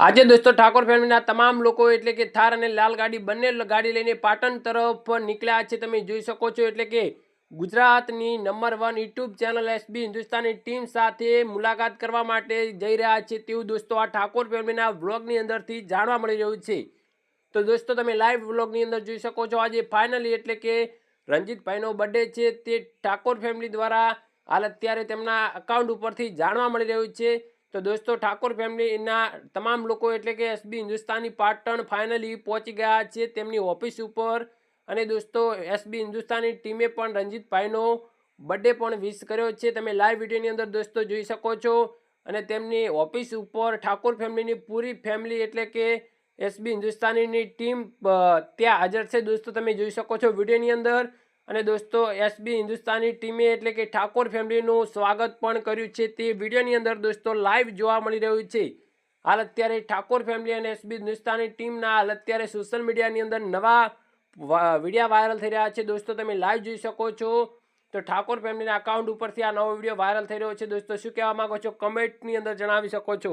આજે દોસ્તો ઠાકોર ફેમિલીના તમામ લોકો એટલે કે થાર અને લાલ ગાડી બંને ગાડી લઈને પાટણ તરફ નીકળ્યા છે. તમે જોઈ શકો છો એટલે કે ગુજરાતની number one YouTube channel S B Hindustani team સાથે મુલાકાત કરવા માટે જઈ રહ્યા છે. તેવું દોસ્તો આ ઠાકોર ફેમિલીના વ્લોગની અંદરથી જાણવા મળી રહ્યું છે. તો દોસ્તો તમે લાઈવ વ્લોગની અંદર જોઈ શકો છો. આજે ફાઇનલી એટલે કે રણજીતભાઈનો બર્થડે છે. તે ઠાકોર ફેમિલી દ્વારા હાલ અત્યારે તેમના અકાઉન્ટ ઉપરથી જાણવા મળી રહ્યું છે. તો દોસ્તો, ઠાકોર ફેમિલીના તમામ લોકો એટલે કે એસબી હિન્દુસ્તાની પાટણ ફાઇનલી પહોંચી ગયા છે તેમની ઓફિસ ઉપર. અને દોસ્તો એસબી હિન્દુસ્તાની ટીમે પણ રંજીતભાઈનો બર્થડે પણ વિશ કર્યો છે. તમે લાઈવ વિડીયોની અંદર દોસ્તો જોઈ શકો છો. અને તેમની ઓફિસ ઉપર ઠાકોર ફેમિલીની પૂરી ફેમિલી એટલે કે એસબી હિન્દુસ્તાનીની ટીમ ત્યાં હાજર છે. દોસ્તો, તમે જોઈ શકો છો વિડીયોની અંદર. અને દોસ્તો એસબી હિન્દુસ્તાની ટીમે એટલે કે ઠાકોર ફેમિલીનું સ્વાગત પણ કર્યું છે. તે વિડીયોની અંદર દોસ્તો લાઈવ જોવા મળી રહ્યું છે. હાલ અત્યારે ઠાકોર ફેમિલી અને એસબી હિન્દુસ્તાની ટીમના હાલ અત્યારે સોશિયલ મીડિયાની અંદર નવા વિડીયા વાયરલ થઈ રહ્યા છે. દોસ્તો, તમે લાઈવ જોઈ શકો છો. તો ઠાકોર ફેમિલીના અકાઉન્ટ ઉપરથી આ નવો વીડિયો વાયરલ થઈ રહ્યો છે. દોસ્તો, શું કહેવા માંગો છો? કમેન્ટની અંદર જણાવી શકો છો.